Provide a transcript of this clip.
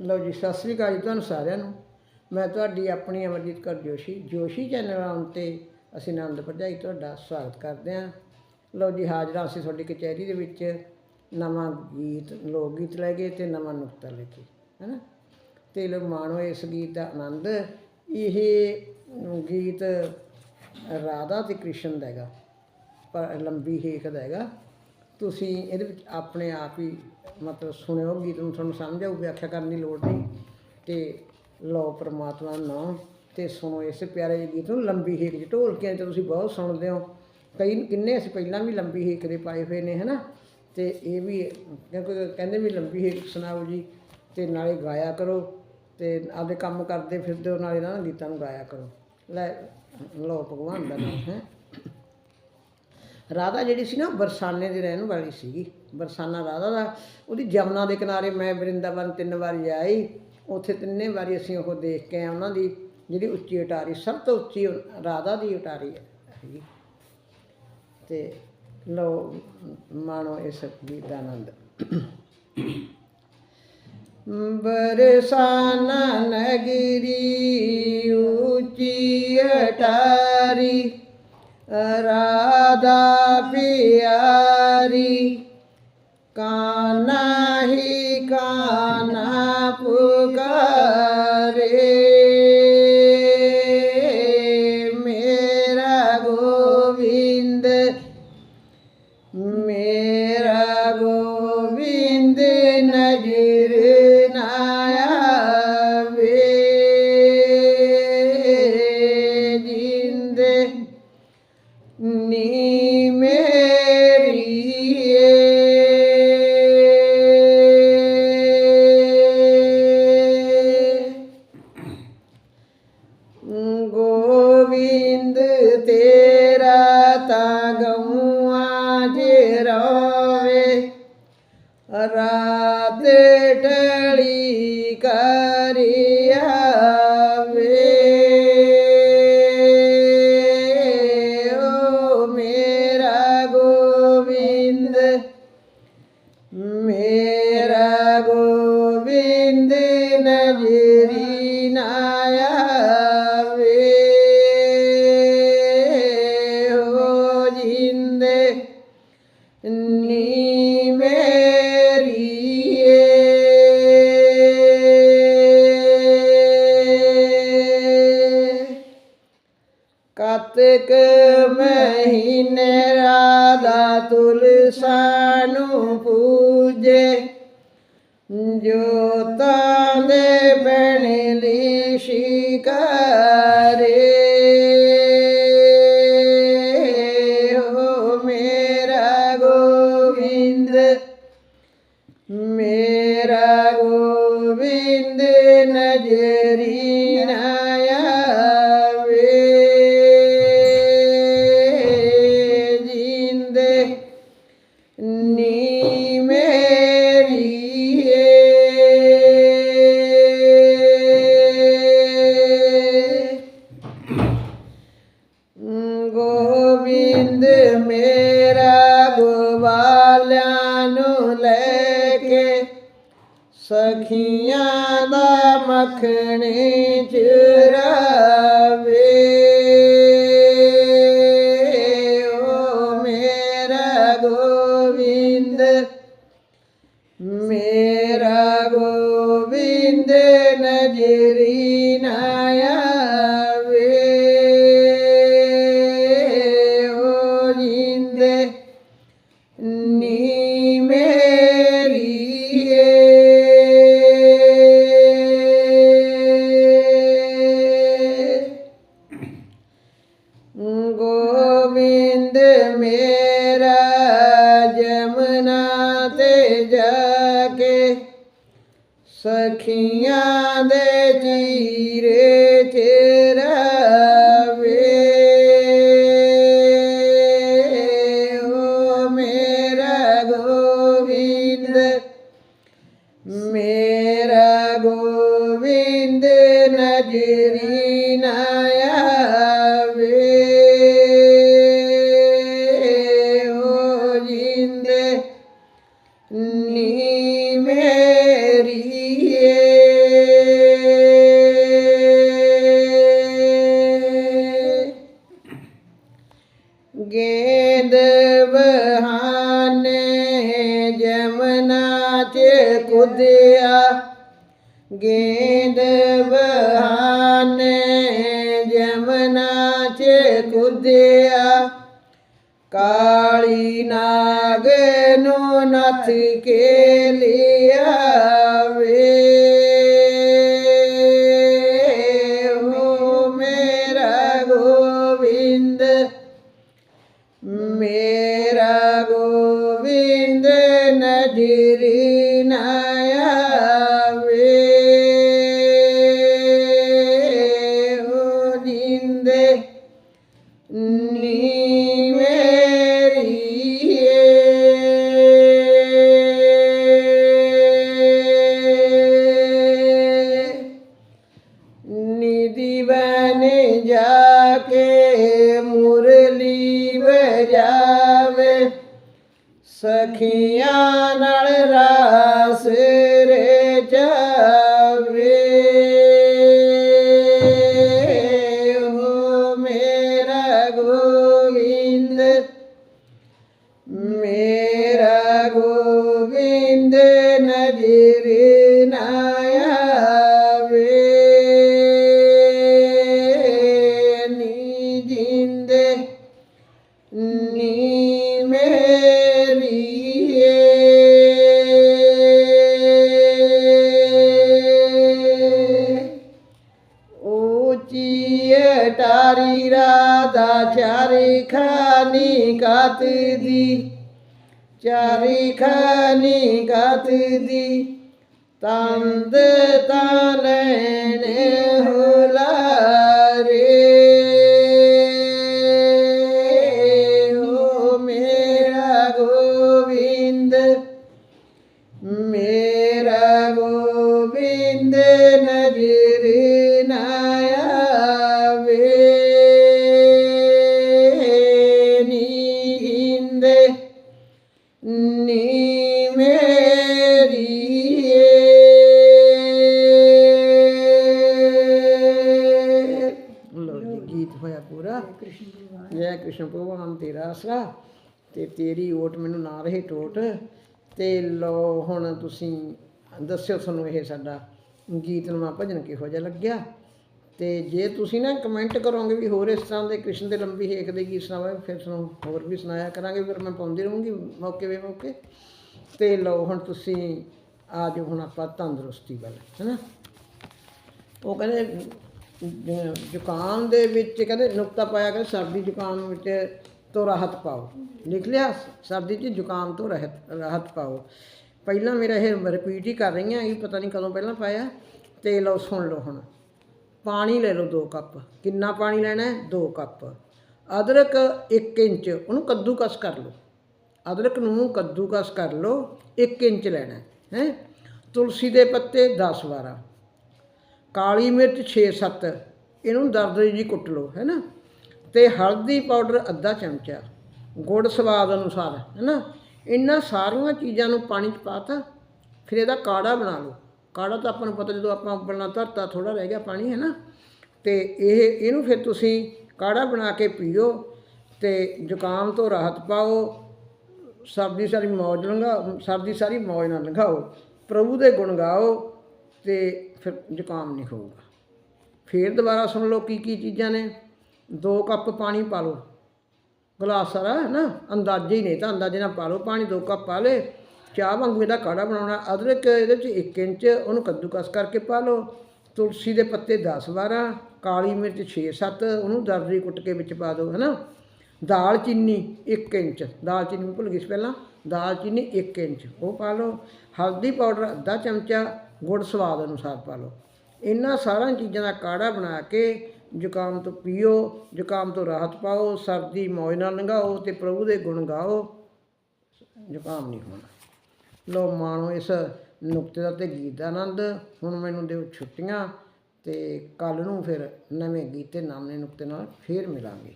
ਲਓ ਜੀ, ਸਤਿ ਸ੍ਰੀ ਅਕਾਲ ਜੀ ਤੁਹਾਨੂੰ ਸਾਰਿਆਂ ਨੂੰ। ਮੈਂ ਤੁਹਾਡੀ ਆਪਣੀ ਅਮਰਜੀਤ ਕੌਰ ਜੋਸ਼ੀ ਜੋਸ਼ੀ ਚੈਨਲ ਆਉਣ ਤੇ ਅਸੀਂ ਆਨੰਦ ਭਰਜਾਈ ਤੁਹਾਡਾ ਸਵਾਗਤ ਕਰਦੇ ਹਾਂ। ਲਓ ਜੀ, ਹਾਜ਼ਰਾਂ ਅਸੀਂ ਤੁਹਾਡੀ ਕਚਹਿਰੀ ਦੇ ਵਿੱਚ। ਨਵਾਂ ਗੀਤ, ਲੋਕ ਗੀਤ ਲੈ ਗਏ ਤੇ ਨਵਾਂ ਨੁਕਤਾ ਲੈ ਕੇ, ਹੈਨਾ? ਤੇ ਲੋਕ ਮਾਣੋ ਇਸ ਗੀਤ ਦਾ ਆਨੰਦ। ਇਹ ਗੀਤ ਰਾਧਾ ਤੇ ਕ੍ਰਿਸ਼ਨ ਦਾ ਹੈਗਾ ਪਰ ਲੰਬੀ ਹੇਕ ਦਾ ਹੈਗਾ। ਤੁਸੀਂ ਇਹਦੇ ਵਿੱਚ ਆਪਣੇ ਆਪ ਹੀ ਮਤਲਬ ਸੁਣਿਓ, ਗੀਤ ਨੂੰ ਤੁਹਾਨੂੰ ਸਮਝ ਆਊ ਵਿਆਖਿਆ ਕਰਨ ਦੀ ਲੋੜ ਨਹੀਂ। ਤੇ ਲਓ ਪ੍ਰਮਾਤਮਾ ਦਾ ਨਾਮ ਤੇ ਸੁਣੋ ਇਸ ਪਿਆਰੇ ਗੀਤ ਨੂੰ, ਲੰਬੀ ਹੇਕ ਚ ਢੋਲਕਿਆਂ 'ਚ ਤੁਸੀਂ ਬਹੁਤ ਸੁਣਦੇ ਹੋ। ਕਈ ਕਿੰਨੇ ਅਸੀਂ ਪਹਿਲਾਂ ਵੀ ਲੰਬੀ ਹੇਕ ਦੇ ਪਾਏ ਹੋਏ ਨੇ, ਹਨਾ? ਤੇ ਇਹ ਵੀ ਕਿਉਂਕਿ ਕਹਿੰਦੇ ਵੀ ਲੰਬੀ ਹੇਕ ਸੁਣਾਓ ਜੀ ਤੇ ਨਾਲੇ ਗਾਇਆ ਕਰੋ ਤੇ ਆਪਦੇ ਕੰਮ ਕਰਦੇ ਫਿਰਦੇ ਹੋ, ਨਾਲੇ ਨਾ ਗੀਤਾਂ ਨੂੰ ਗਾਇਆ ਕਰੋ। ਲੈ, ਲਓ ਭਗਵਾਨ ਦਾ ਨਾਮ, ਹੈ? ਰਾਧਾ ਜਿਹੜੀ ਸੀ ਨਾ ਬਰਸਾਨੇ ਦੀ ਰਹਿਣ ਵਾਲੀ ਸੀਗੀ। ਬਰਸਾਨਾ ਰਾਧਾ ਦਾ, ਉਹਦੀ ਜਮਨਾ ਦੇ ਕਿਨਾਰੇ ਮੈਂ ਬ੍ਰਿੰਦਾਵਨ ਤਿੰਨ ਵਾਰੀ ਆਈ। ਉੱਥੇ ਤਿੰਨੇ ਵਾਰੀ ਅਸੀਂ ਉਹ ਦੇਖ ਕੇ ਆਏ, ਉਹਨਾਂ ਦੀ ਜਿਹੜੀ ਉੱਚੀ ਉਟਾਰੀ, ਸਭ ਤੋਂ ਉੱਚੀ ਰਾਧਾ ਦੀ ਉਟਾਰੀ ਹੈ ਹੈਗੀ। ਤੇ ਲਓ, ਮਾਣੋ ਇਸ ਗੀਤ ਦਾ ਆਨੰਦ ਬਰਸਾਨਾ ਨਗਰੀ ਉੱਚੀ ਅਟਾਰੀ ਰਾ ਪਿਆਰੀ ਕਾਨਾ ਹੀ ਕਾਨਾ ਪੁਕਾਰੇ। ਮੇਰਾ ਗੋਵਿੰਦ ਮੇਰਾ ਗੋਵਿੰਦ ਨਜ਼ਰ ਨਾ ਆਵੇ। ਜਿੰਦੇ ਨੀ ਮੇਰੀ ਗਊਆਂ ਜੇ ਰੋਵੇ ਰਾਤ ਟੜੀ ਕਰੀ। ਕਾਤਿਕ ਮਹੀਨੇ ਰਾਧਾ ਤੁਲਸਾ ਨੂੰ ਪੂਜੇ। ਜੋਤਾਂ ਦੇ ਬਣ ਲਈ ਸ਼ਿਕਾਰੇ ਲੈ ਕੇ ਸਖੀਆਂ ਦਾ ਮੱਖਣੀ ਚੁਰਾਵੇ ਓ ਮੇਰਾ ਗੋਬਿੰਦ ਮੇਰਾ ਗੋਬਿੰਦ ਨਜ਼ਰੀ ਸਖੀਆਂ ਦੇ ਚੀਰੇ ਚਰਾਵੇ ਓ ਮੇਰਾ ਗੋਬਿੰਦ ਮੇਰਾ ਗੋਬਿੰਦ ਨਜ਼ਰੀ ਨਾ ਆਵੇ। ਨੀ ਮੇਰੀ ਏ ਗੇਂਦ ਬਹਾਨੇ ਜਮਨਾ ਚ ਕੁਦਿਆ। ਕਾਲੀ ਨਾਗ ਨੂੰ ਨਥ ਕੇ ਲਿਆ। ਨੀ ਮੇਰੀ ਨਿਧੀ ਬਨ ਜਾ ਕੇ ਮੁਰਲੀ ਵਜਾਵੇ। ਸਖੀਆਂ ਨਾਲ ਰਾਸ ਰੇ ਜਾਵੇ ਨਜ਼ਰ ਨਾ ਆਵੇ ਨੀ ਜਿੰਦੇ ਨੀ ਮੇਰੀ ਊਚੀ ਟਾਰੀ ਰਾਧਾ ਚਾਰੀ ਖਾਨੀ ਕਾਤ ਦੀ ਚਾਰੀ ਖਾਨੀ ਕਾਤ ਦੀ ਤੰਦ ਤਾਂ ਲੈਣ ਮੇਰਾ ਨਾ ਨੀ ਨੀ ਲੋ ਜੀ ਗੀਤ ਹੋਇਆ ਪੂਰਾ। ਜੈ ਕ੍ਰਿਸ਼ਨ ਭਗਵਾਨ। ਤੇਰਾ ਆਸਰਾ। ਤੇ ਤੇਰੀ ਓਟ ਮੈਨੂੰ ਨਾ ਰਹੇ ਟੋਟ। ਤੇ ਲੋ ਹੁਣ ਤੁਸੀਂ ਦੱਸਿਓ ਤੁਹਾਨੂੰ ਇਹ ਸਾਡਾ ਗੀਤ ਨਵਾਂ ਭਜਨ ਕਿਹੋ ਜਿਹਾ ਲੱਗਿਆ। ਤੇ ਜੇ ਤੁਸੀਂ ਨਾ ਕਮੈਂਟ ਕਰੋਗੇ ਵੀ ਹੋਰ ਇਸ ਤਰ੍ਹਾਂ ਦੇ ਕ੍ਰਿਸ਼ਨ ਦੇ ਲੰਬੀ ਹੇਕ ਦੇ ਗੀਤ ਸੁਣਾਵੇ ਫਿਰ ਤੁਹਾਨੂੰ ਹੋਰ ਵੀ ਸੁਣਾਇਆ ਕਰਾਂਗੇ, ਫਿਰ ਮੈਂ ਪਾਉਂਦੀ ਰਹੂੰਗੀ ਮੌਕੇ ਵੇ ਮੌਕੇ। ਤੇ ਲਓ ਹੁਣ ਤੁਸੀਂ ਆ ਜਾਓ, ਹੁਣ ਆਪਾਂ ਤੰਦਰੁਸਤੀ ਵੱਲ, ਹੈਨਾ? ਉਹ ਕਹਿੰਦੇ ਜ਼ੁਕਾਮ ਦੇ ਵਿੱਚ ਕਹਿੰਦੇ, ਨੁਕਤਾ ਪਾਇਆ ਕਿ ਸਰਦੀ ਜ਼ੁਕਾਮ ਵਿੱਚ ਤੋਂ ਰਾਹਤ ਪਾਓ। ਲਿਖ ਲਿਆ, ਸਰਦੀ 'ਚ ਜ਼ੁਕਾਮ ਤੋਂ ਰਹਿਤ, ਰਾਹਤ ਪਾਓ। ਪਹਿਲਾਂ ਮੇਰਾ ਇਹ ਰਿਪੀਟ ਹੀ ਕਰ ਰਹੀ ਹਾਂ ਇਹ ਪਤਾ ਨਹੀਂ ਕਦੋਂ ਪਹਿਲਾਂ ਪਾਇਆ। ਤੇ ਲਓ ਸੁਣ ਲਓ ਹੁਣ। ਪਾਣੀ ਲੈ ਲਓ 2 ਕੱਪ। ਕਿੰਨਾ ਪਾਣੀ ਲੈਣਾ ਹੈ? 2 ਕੱਪ। ਅਦਰਕ 1 ਇੰਚ, ਉਹਨੂੰ ਕੱਦੂਕਸ ਕਰ ਲਓ। ਅਦਰਕ ਨੂੰ ਕੱਦੂਕਸ ਕਰ ਲਓ 1 ਇੰਚ ਲੈਣਾ ਹੈ, ਹੈਂ। ਤੁਲਸੀ ਦੇ ਪੱਤੇ 10 12 ਕਾਲੀ ਮਿਰਚ 6-7 ਇਹਨੂੰ ਦਰਦਰੀ ਜੀ ਕੁੱਟ ਲਓ ਹੈ ਨਾ ਤੇ ਹਲਦੀ ਪਾਊਡਰ ਅੱਧਾ ਚਮਚਾ। ਗੁੜ ਸਵਾਦ ਅਨੁਸਾਰ ਹੈ ਨਾ ਇਹਨਾਂ ਸਾਰੀਆਂ ਚੀਜ਼ਾਂ ਨੂੰ ਪਾਣੀ 'ਚ ਪਾਤਾ ਫਿਰ ਇਹਦਾ ਕਾੜਾ ਬਣਾ ਲਓ। ਕਾੜਾ ਤਾਂ ਆਪਾਂ ਨੂੰ ਪਤਾ ਜਦੋਂ ਆਪਾਂ ਉਬਲਣਾ ਧਰਤਾ ਥੋੜਾ ਰਹਿ ਗਿਆ ਪਾਣੀ ਹੈ ਨਾ ਤੇ ਇਹ, ਇਹਨੂੰ ਫਿਰ ਤੁਸੀਂ ਕਾੜਾ ਬਣਾ ਕੇ ਪੀਓ ਤੇ ਜ਼ੁਕਾਮ ਤੋਂ ਰਾਹਤ ਪਾਓ। ਸਰਦੀ ਸਾਰੀ ਮੌਜ ਲੰਘਾਓ ਸਰਦੀ ਸਾਰੀ ਮੌਜ ਨਾਲ ਲੰਘਾਓ। ਪ੍ਰਭੂ ਦੇ ਗੁਣ ਗਾਓ ਤੇ ਫਿਰ ਜ਼ੁਕਾਮ ਨਹੀਂ ਹੋਊਗਾ। ਫੇਰ ਦੁਬਾਰਾ ਸੁਣ ਲਓ ਕੀ ਕੀ ਚੀਜ਼ਾਂ ਨੇ। ਦੋ ਕੱਪ ਪਾਣੀ ਪਾ ਲਓ। ਗਲਾਸ ਸਾਰਾ ਹੈ ਨਾ ਅੰਦਾਜ਼ੇ ਹੀ ਨਹੀਂ ਤਾਂ ਅੰਦਾਜ਼ੇ ਨਾਲ ਪਾ ਲਓ। ਪਾਣੀ ਦੋ ਕੱਪ ਪਾ ਲੇ ਚਾਹ ਵਾਂਗੂ ਇਹਦਾ ਕਾੜਾ ਬਣਾਉਣਾ, ਅਦਰਕ ਇਹਦੇ ਵਿੱਚ 1 ਇੰਚ, ਉਹਨੂੰ ਕੱਦੂਕਸ ਕਰਕੇ ਪਾ ਲਓ। ਤੁਲਸੀ ਦੇ ਪੱਤੇ 10 12 ਕਾਲੀ ਮਿਰਚ 6 7 ਉਹਨੂੰ ਦਰਦਰੀ ਕੁੱਟ ਕੇ ਵਿੱਚ ਪਾ ਦਿਓ ਹੈ ਨਾ ਦਾਲ ਚੀਨੀ 1 ਇੰਚ, ਦਾਲ ਚੀਨੀ ਮੈਂ ਭੁੱਲ ਗਈ ਸੀ ਪਹਿਲਾਂ, ਦਾਲ ਚੀਨੀ 1 ਇੰਚ, ਉਹ ਪਾ ਲਓ। ਹਲਦੀ ਪਾਊਡਰ ਅੱਧਾ ਚਮਚਾ, ਗੁੜ ਸਵਾਦ ਅਨੁਸਾਰ ਪਾ ਲਓ। ਇਹਨਾਂ ਸਾਰੀਆਂ ਚੀਜ਼ਾਂ ਦਾ ਕਾੜਾ ਬਣਾ ਕੇ ਜ਼ੁਕਾਮ ਤੋਂ ਪੀਓ, ਜ਼ੁਕਾਮ ਤੋਂ ਰਾਹਤ ਪਾਓ, ਸਰਦੀ ਮੌਜ ਨਾਲ ਲੰਘਾਓ ਤੇ ਪ੍ਰਭੂ ਦੇ ਗੁਣ ਗਾਓ। ਜ਼ੁਕਾਮ ਨਹੀਂ ਹੋਣਾ। ਲੋ ਮਾਣੋ ਇਸ ਨੁਕਤੇ ਦਾ ਤੇ ਗੀਤ ਦਾ ਆਨੰਦ ਹੁਣ ਮੈਨੂੰ ਦਿਓ ਛੁੱਟੀਆਂ ਤੇ ਕੱਲ ਨੂੰ ਫਿਰ ਨਵੇਂ ਗੀਤ ਤੇ ਨਵੇਂ ਨੁਕਤੇ ਨਾਲ ਫੇਰ ਮਿਲਾਂਗੇ।